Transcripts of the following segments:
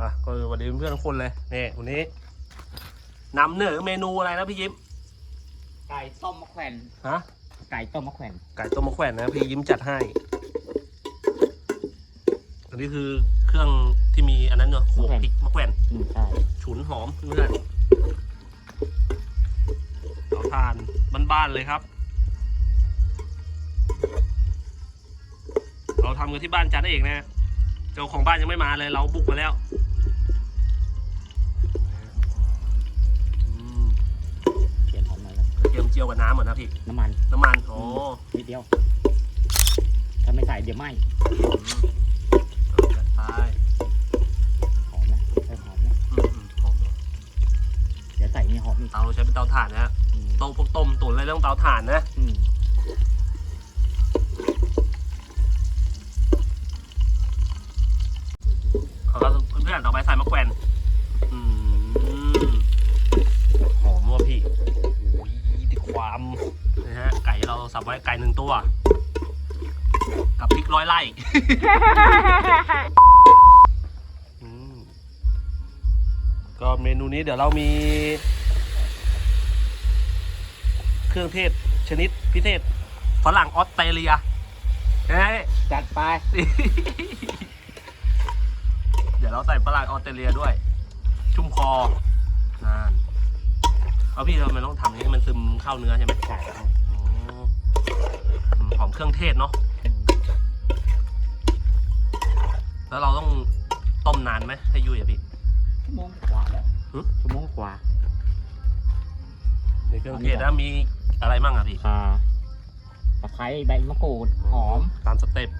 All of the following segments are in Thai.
อะก็สวัสดีเพื่อนๆทุกคนเลยนี่วันนี้นำเหนือเมนูอะไรนะพี่ยิ้ม ไก่ต้มมะแขวนฮะ ไก่ต้มมะแขวนไก่ต้มมะแขวนนะพี่ยิ้มจัดให้ อันนี้คือเครื่องที่มีอันนั้นเนอะโขลกพริกมะแขวนอืมใช่ฉุนหอมเพื่อนเราทานบ้านๆเลยครับ เราทำกันที่บ้านจันเองนะ เจ้าของบ้านยังไม่มาเลยเราบุกมาแล้วอืมเขียนหอมหน่อยนะกระเทียมเจียวกับน้ำเหรอนะพี่ น้ำมันน้ำมันโอ้นิดเดียว ถ้าไม่ใส่เดี๋ยวไหม้อืมเอาจัดไปหอมนะใส่หอมนะอืมอืมหอมเลยเดี๋ยวใส่นี่หอมอีกเตาใช้เป็นเตาถ่านนะฮะอืมต้มพวกต้มตุ๋นอะไรต้องเตาถ่านนะ อืม ไว้ไก่หนึ่งตัว กับพริกร้อยไร่อืมก็เมนูนี้เดี๋ยวเรามี เครื่องเทศชนิดพิเศษฝรั่งออสเตรเลียเฮ้ยจัดไป เดี๋ยวเราใส่ปลาร้าออสเตรเลียด้วย ชุ่มคอนั่นเอาพี่ทำไมต้องทำให้มันซึมเข้าเนื้อใช่ไหมใช่ครับอ๋ออืม หอมเครื่องเทศเนาะแล้วเราต้องต้มนานไหมให้ยุ่ยอะพี่ชั่วโมงกว่าแล้วหึชั่วโมงกว่าในเครื่องเทศแล้วมีอะไรมั่งอะพี่อ่าตะไคร้ใบมะกรูดหอมตามสเต็ป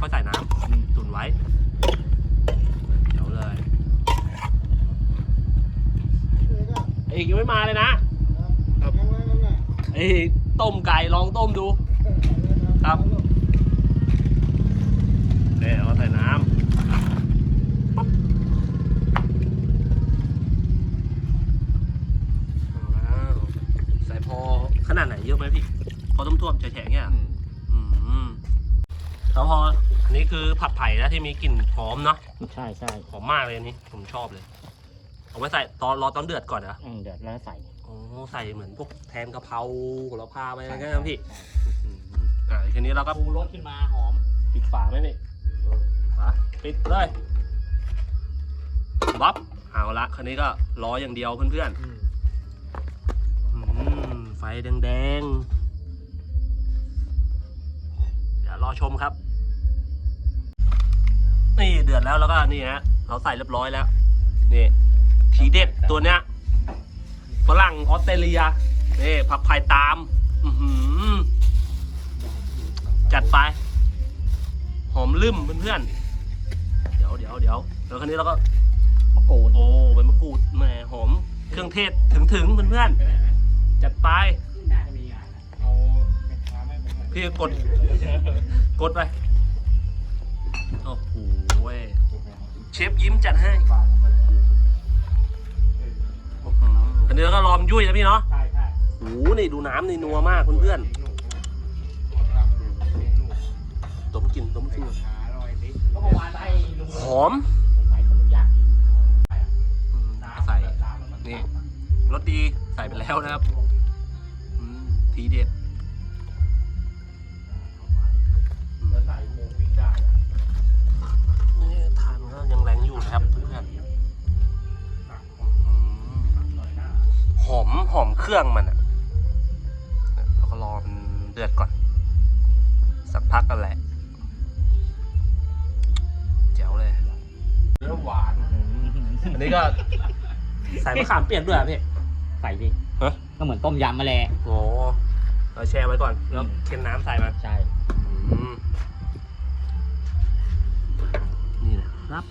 ค่อยใส่น้อืมำตุนไว้เดี๋ยวเลยเอกยังไม่มาเลยนะไอ้ต้มไก่ลองต้มดู ครับเดี๋ยวเราใส่น้ำปั๊บเอาแล้วใส่พอขนาดไหนเยอะไหมพี่ พอต้มท่วมๆแฉะๆเนี่ยอืมอืม แล้วพออันนี้คือผัดไผ่นะที่มีกลิ่นหอมเนาะใช่ใช่หอมมากเลยอันนี้ผมชอบเลย เอาไว้ใส่ตอนรอตอนเดือดก่อนนะอืมเดือดแล้วใส่โอ้ใส่เหมือนพวกแทนกะเพราโหระพาไปอะไรใช่เงี้ยนะพี่อืมอ่าทีนี้เราก็ปรุงรสขึ้นมาหอมปิดฝาไหมพี่ฝาปิดเลยบับเอาละคันนี้ก็รออย่างเดียวเพื่อนๆอืมไฟแดงๆ ชมครับ นี่เดือดแล้วแล้วก็นี่ฮะเราใส่เรียบร้อยแล้ว นี่ ทีเด็ดตัวเนี้ยฝรั่งออสเตรเลียนี่ผักไผ่ตามอือหือจัดไป หอมลืมเพื่อนๆ เดี๋ยวเดี๋ยวเดี๋ยวแล้วคันนี้เราก็มะกรูดโอ้ใบมะกรูดแหมหอมเครื่องเทศถึงถึงๆเพื่อนๆ จัดไป พี่กด กดไป โอ้โหเว้ยเชฟยิ้มจัดให้อื้อหืออันนี้เราก็รอมยุ่ยนะพี่เนาะโอ้โหนี่ดูน้ำนี่นัวมากเพื่อนๆต้มกินต้มกินหอร่อยดิก็เมื่อวานหอมใส่คนทุกอย่างอืมใส่ นี่รสดีใส่ไปแล้วนะครับอืมทีเด็ด รื่องมันอะเราก็รอมันเดือดก่อน สักพักกันแหละแจ๋วเลยเนื้อหวานอันนี้ก็ใส่มะขามเปียกด้วยอะพี่ใส่ดิฮะก็เหมือนต้มยำมาแหละโอ้เราแช่ไว้ก่อนแล้วเค็มน้ำใส่มันใช่อืมนี่นะครับ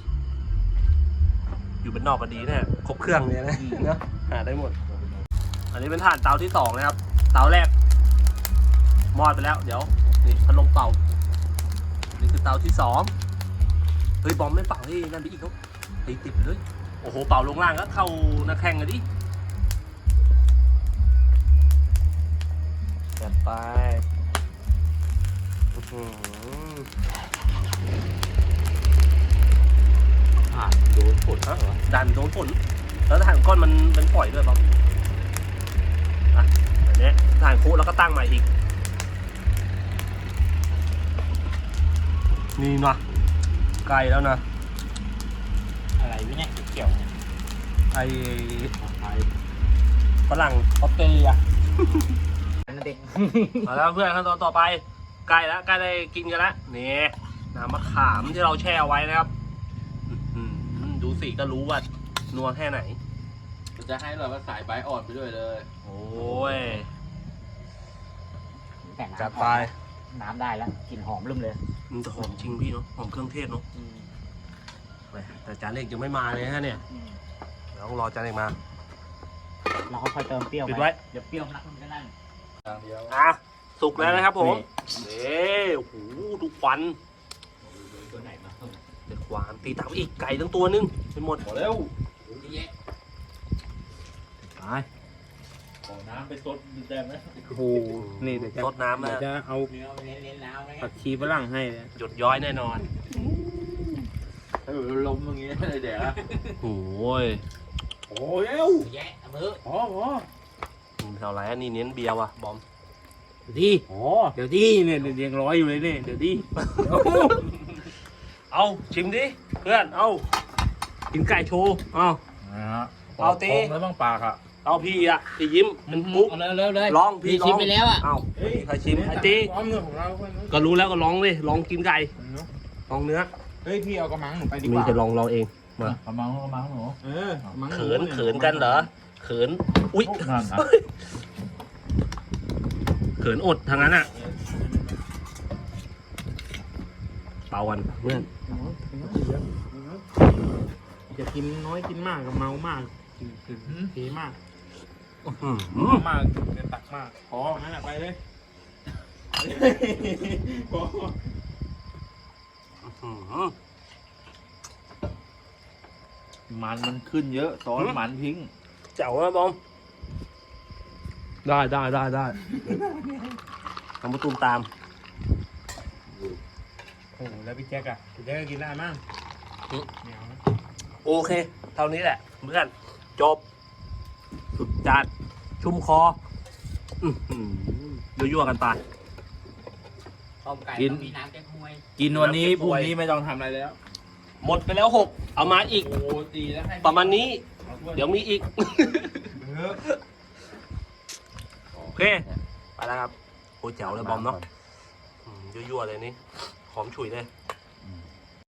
อยู่เป็นนอกก็ดีเนี่ยครบเครื่องเนี่ยนะเนอะหาได้หมด อันนี้เป็นถ่านเตาที่สองนะครับ เตาแรกมอดไปแล้ว เดี๋ยวนี่พัดลมเป่า นี่คือเตาที่สองเฮ้ยบอมไม่เป่าให้นั่นไปอีกเขาตีติดเลย โอ้โหเป่าลงล่างก็เข้านักแข่งกันดิจัดไปอือ่าโดนฝนฮะดันโดนฝนแล้วถ่านก้อนมันเป็นปล่อยด้วยป่ะ แบบนี้ถ่านคุแล้วก็ตั้งใหม่อีก นี่นะไกลแล้วนะ อะไรวะเนี่ยเกี่ยวเนี่ยไอไอ้ฝรั่งออสเตรเลีย นั่นเด็กเอาแล้วเพื่อนขั้นตอนต่อไปใกล้แล้วใกล้ได้กินกันแล้วนี่น้ำมะขามที่เราแช่เอาไว้นะครับอื้อหือดูสีก็รู้ว่านัวแค่ไหน จะให้เราก็สายใบอ่อนไปด้วยเลย โอ้ย แต่น้ำจัดไป น้ำได้แล้วกลิ่นหอมลืมเลยมันจะหอมจริงพี่เนาะหอมเครื่องเทศเนาะแหมแต่จานเล็กยังไม่มาเลยฮะเนี่ยเดี๋ยวต้องรอจานเล็กมา เราก็ค่อยเติมเปรี้ยวปิดไว้ เดี๋ยวเปรี้ยวนักมันก็นั่นทางเดียวอะสุกแล้วนะครับผมนี่นี่โอ้โหดูควันตัวไหนมาเด็ดความตีตามอีกไก่ทั้งตัวนึงเป็นหมดหมดแล้วไปขอ น้ำไปซดได้ไหมโอ้โหนี่เดี๋ยวจะรดน้ำเดี๋ยนะวจะเอาเนื้อเน้นๆน้ำไหมผักชีฝรั่งให้เลยหยดย้อยแน่นอนให้แบบล้มอย่างงี้เลยเดี๋ยวโอ้ยโอ้ยเอ้วแยะเอามือพอพอแถวไรอันนี้เน้นเบียร์ว่ะบอมเดี๋ยวดิอ๋อเดี๋ยวดิเนี่ยเดี๋ยวยังร้อยอยู่เลยเนี่ยเดี๋ยวดิเอาชิมดิเพื่อนเอากินไก่โชว์เอาเอาตีแล้วบ้างปากอะ เอาพี่อะพี่ยิ้มเป็นปุ๊ก เอาเร็วๆเลยลองพี่ลอง ชิมไปแล้วอะ เอาใครชิมไอ้ตีพร้อมเนื้อของเราเพื่อนก็รู้แล้วก็ลองเลยลองกินไก่ลองเนื้อเฮ้ยพี่เอากระมังหนูไปดีกมีว่าจะลองลองเองมากระมังกระมังหนูเออกระมังหเขินเขินกันเหรอเขินอุ้ยนั่นนะเขินอดทางนั้นอะเปล่าวันเพื่อนจะกินน้อยกินมากกับเมามากกินกินเทมากอื มากจะตักมากพองั้นแหละไปเลยพอมันมันขึ้นเยอะซอสมันทิ้งแจ๋วนะบอมได้ได้ได้ได้ทำมาตูมตามโอ้โหแล้วพี่แจ๊กอะพี่แจ๊กก็กินได้มั้งโอเค เท่านี้แหละเพื่อนจบ สุดจัด ชุ่มคออื้อหือยั่วๆกันไป ต้มไก่กิน ต้องมีน้ำแกงฮวยกินวันนี้น้ำเก็บพรุ่งไว้นี้ไม่ต้องทำอะไรแล้วหมดไปแล้วหกเอามาอีก โอ้ตีแล้วให้ประมาณนี้ เดี๋ยวมีอีก โอเค ไปแล้วครับโอ้ยแจ๋วเลยบอมเนาะอืมยั่วๆเลยนี่หอมฉุยเลย